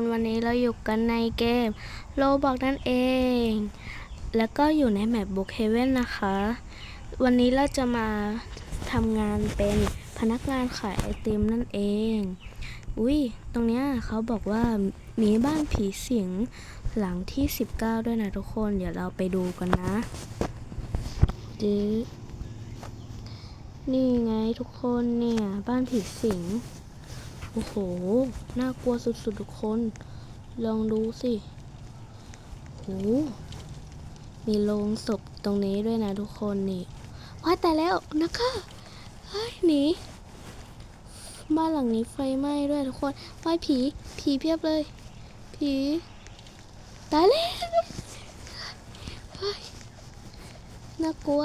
นวันนี้เราอยู่กันในเกมโลบอกนั่นเอง แล้วก็อยู่ในแมปบุกเฮเว่นนะคะ วันนี้เราจะมาทำงานเป็นพนักงานขายไอติมนั่นเอง อุ้ยตรงเนี้ยเขาบอกว่ามีบ้านผีสิงหลังที่ 19 ด้วยนะทุกคน เดี๋ยวเราไปดูกันนะจื้อนี่ไงทุกคนเนี่ย บ้านผีสิง โอ้โห น่ากลัวสุดๆทุกคน ลองดูสิโหมีโลงศพตรงนี้ด้วยนะทุกคนนี่ว่าแต่แล้วนะคะเฮ้ยหนีบ้านหลังนี้ไฟไหม้ด้วยทุกคนไฟผี ผีเพียบเลย ผีตายแล้วน่ากลัว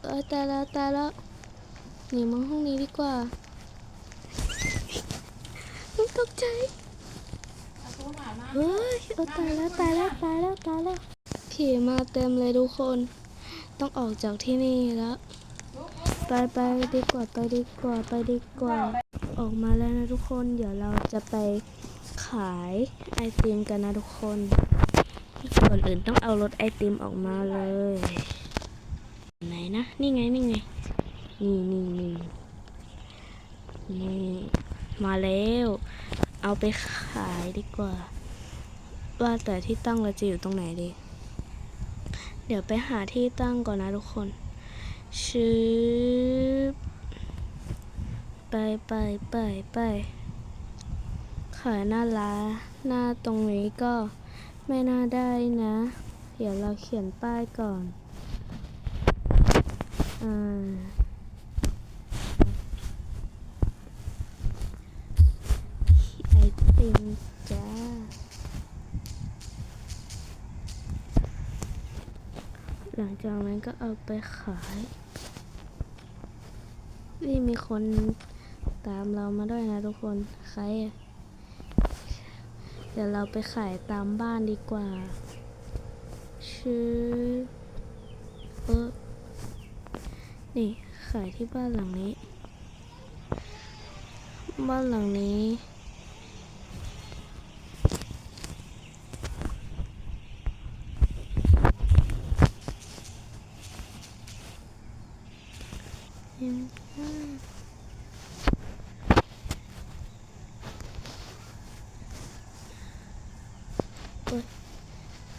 เออตายแล้วตายแล้วหนีมาห้องนี้ดีกว่า ตกใจเฮ้ยเออตายแล้วตายแล้วตายแล้วตายแล้วผีมาเต็มเลยทุกคน ต้องออกจากที่นี่แล้ว ไปไปดีกว่าไปดีกว่าไปดีกว่า ออกมาแล้วนะทุกคน เดี๋ยวเราจะไปขายไอติมกันนะทุกคนก่อนอื่นต้องเอารถไอติมออกมาเลย ไหนนะ นี่ไงนี่ไง นี่นี่นี่นี่มาแล้ว เอาไปขายดีกว่า ว่าแต่ที่ตั้งเราจะอยู่ตรงไหนดี เดี๋ยวไปหาที่ตั้งก่อนนะทุกคน ชืบไปไปไปไปขายหน้าร้าหน้าตรงนี้ก็ไม่น่าได้นะ เดี๋ยวเราเขียนป้ายก่อนอ่าไอติมจ้า หลังจากนั้นก็เอาไปขายนี่มีคนตามเรามาด้วยนะทุกคนใครอะเดี๋ยวเราไปขายตามบ้านดีกว่า ชื่อเออนี่ขายที่บ้านหลังนี้ บ้านหลังนี้ ไ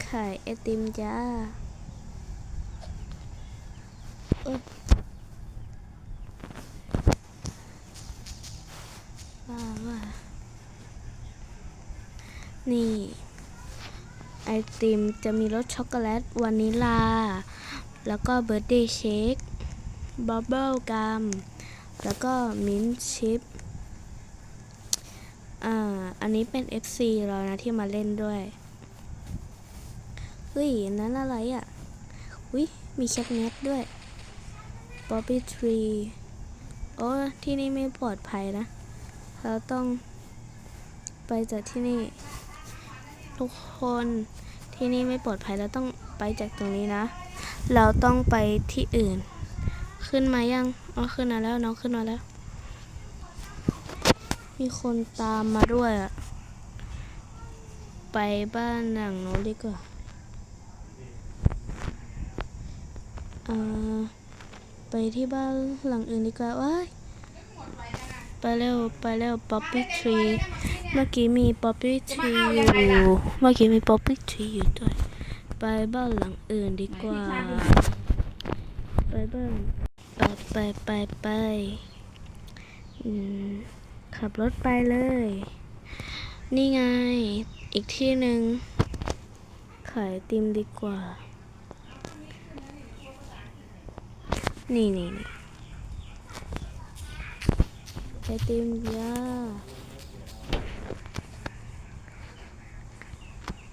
ขายไอติมจ้าว่าว่านี่ ไอติมจะมีรสช็อกโกแลตวานิลา แล้วก็เบ r ร์เดย์เชค บับเบิลกัมแล้วก็มิ้นชิปอ่าอันนี้เป็น FC เรานะที่มาเล่นด้วยเฮ้ยนั้นอะไรอะอุ้ยมีแคทเน็ตด้วยป๊อปปี้ทรีโอ้ที่นี่ไม่ปลอดภัยนะ เราต้องไปจากที่นี่ ทุกคนที่นี่ไม่ปลอดภัยเราต้องไปจากตรงนี้นะ เราต้องไปที่อื่น ขึ้นมายังอ๋อขึ้นมาแล้วน้องขึ้นมาแล้ว มีคนตามมาด้วยอะไปบ้านหลังโน้นดีกว่าเอ่อไปที่บ้านหลังอื่นดีกว่าว้ายไปเร็วไปเร็วป๊อปปี้ทรีเมื่อกี้มีป๊อปปี้ทรีอยู่เมื่อกี้มีป๊อปปี้ทรีอยู่ด้วยไปบ้านหลังอื่นดีกว่า ไปบ้าน ไปไปไปขับรถไปเลย นี่ไง อีกที่หนึ่งขายติมดีกว่า นี่นี่นี่ไอติมย่า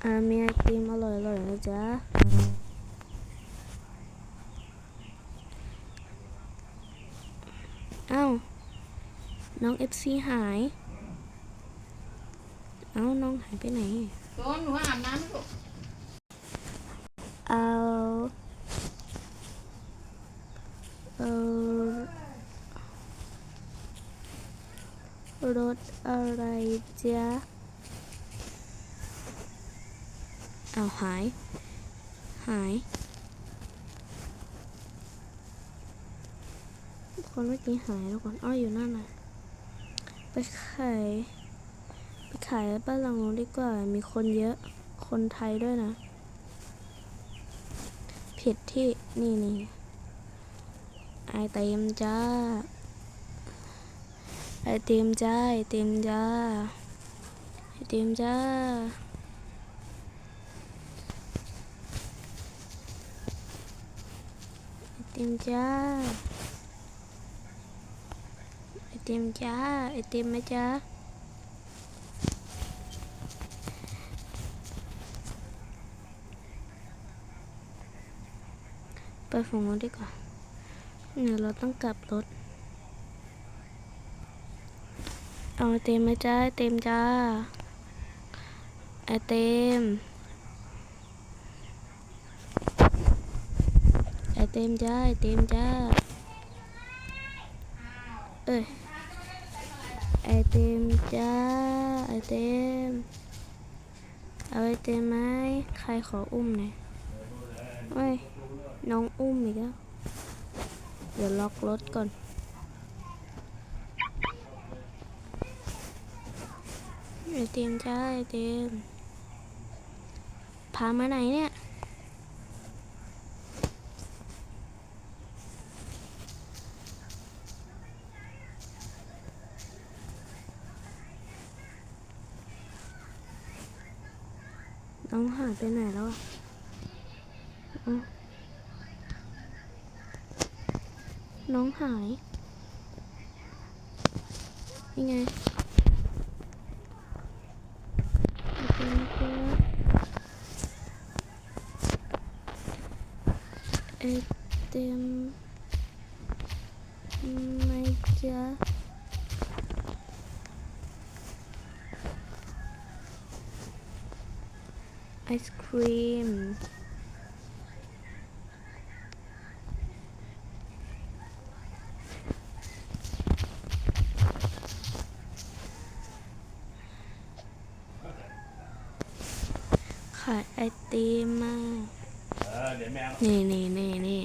อามีไอติมอร่อยๆนะจ๊ะ เอ้าน้องเอฟซีหาย เอ้า น้องหายไปไหนโดนหนูอาบน้ำลูกเอาเอารถถอะไรจ๊ะเอาหาย หาย คนเมื่อกี้หายแล้วก่อนอ้ออยู่นั่นน่ะไปขายไปขายบ้านหลังนู้นดีกว่า มีคนเยอะ คนไทยด้วยนะ ผิดที่นี่นี่ไอเต็มจ้า ไอเต็มจ้า ไอเต็มจ้า ไอเต็มจ้าไอเต็มจ้า ต็มจ้าไอเต็มไหมจ้าไปฝั่งนู้นดีกว่าเดี๋ยเราต้องกลับรถ เอาไอเต็มไหมจ้าไอเต็มจ้าไอเต็มไอเต็มจ้าไอเต็มจ้าเอ้ย ไอเต็มจ้าไอเต็มเอาไอเต็มไหมใครขออุ้มหน่อยเอ้ยน้องอุ้มอีกแล้วเดี๋ยวล็อกรถก่อน ไอเต็มจ้าไอเต็มพามาไหนเนี่ย น้องหายไปไหนแล้วอะน้องหายนี่ไงโอเต็มจ้ะไอ ศครีม ขายไอติมมาเออเดี๋ยวแมวนี่นี่นี่นี่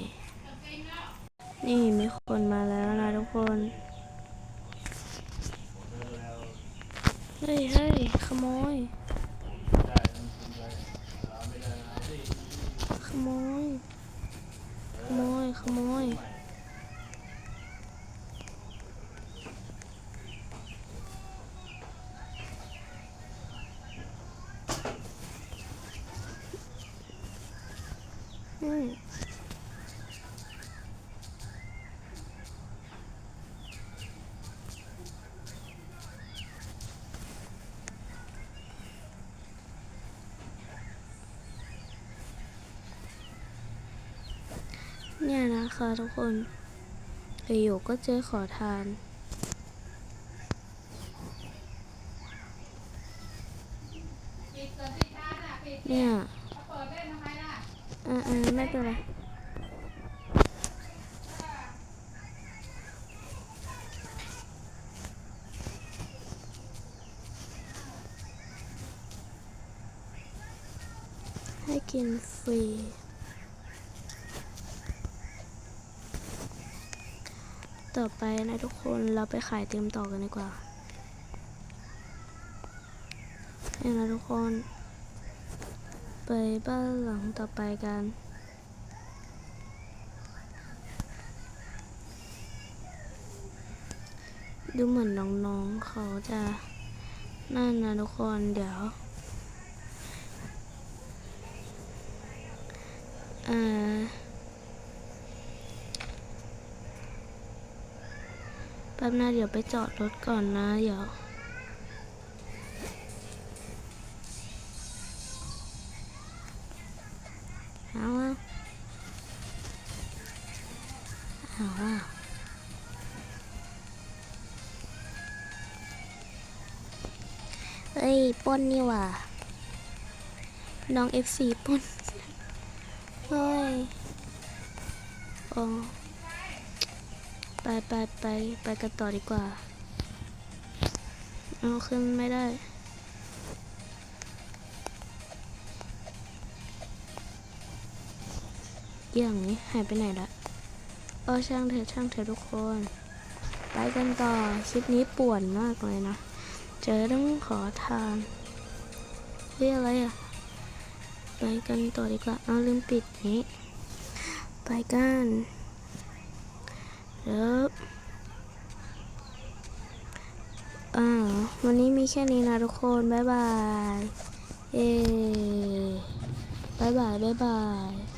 นี่มีคนมาแล้วนะทุกคน เฮ้ยเฮ้ยขโมย โมย ขโมย ขโมย อืม เนี่ยนะคะทุกคนอยู่ก็เจอขอทานเกินที่ชาร์จอะปิดเนี่ยเปิดเล่นทำไมล่ะอ่าไม่เป็นไรให้กินฟรี ต่อไปนะทุกคนเราไปขายเต็มต่อกันดีกว่านี่นะทุกคน ไปบ้านหลังต่อไปกันดูเหมือนน้องๆเขาจะนั่นนะทุกคนเดี๋ยว อ่า แป๊บนะเดี๋ยวไปจอดรถก่อนนะเดี๋ยวเอาอะเอาอะเอ้ยป้นนี่ว่าน้อง FC ปล้นเฮ้ยโอ้ ไปไปไปไปกันต่อดีกว่า เอาขึ้นไม่ได้ อย่างนี้หายไปไหนละเออช่างเถอะช่างเถอะทุกคน ไปกันต่อคลิปนี้ป่วนมากเลยนะ เจอต้องขอทานเฮ้ยอะไรอะ ไปกันต่อดีกว่า เอาลืมปิดนี้ ไปกัน เดี๋ยวอ่าวันนี้มีแค่นี้นะทุกคนบ๊ายบาย เอ้บ๊ายบาย บ๊ายบาย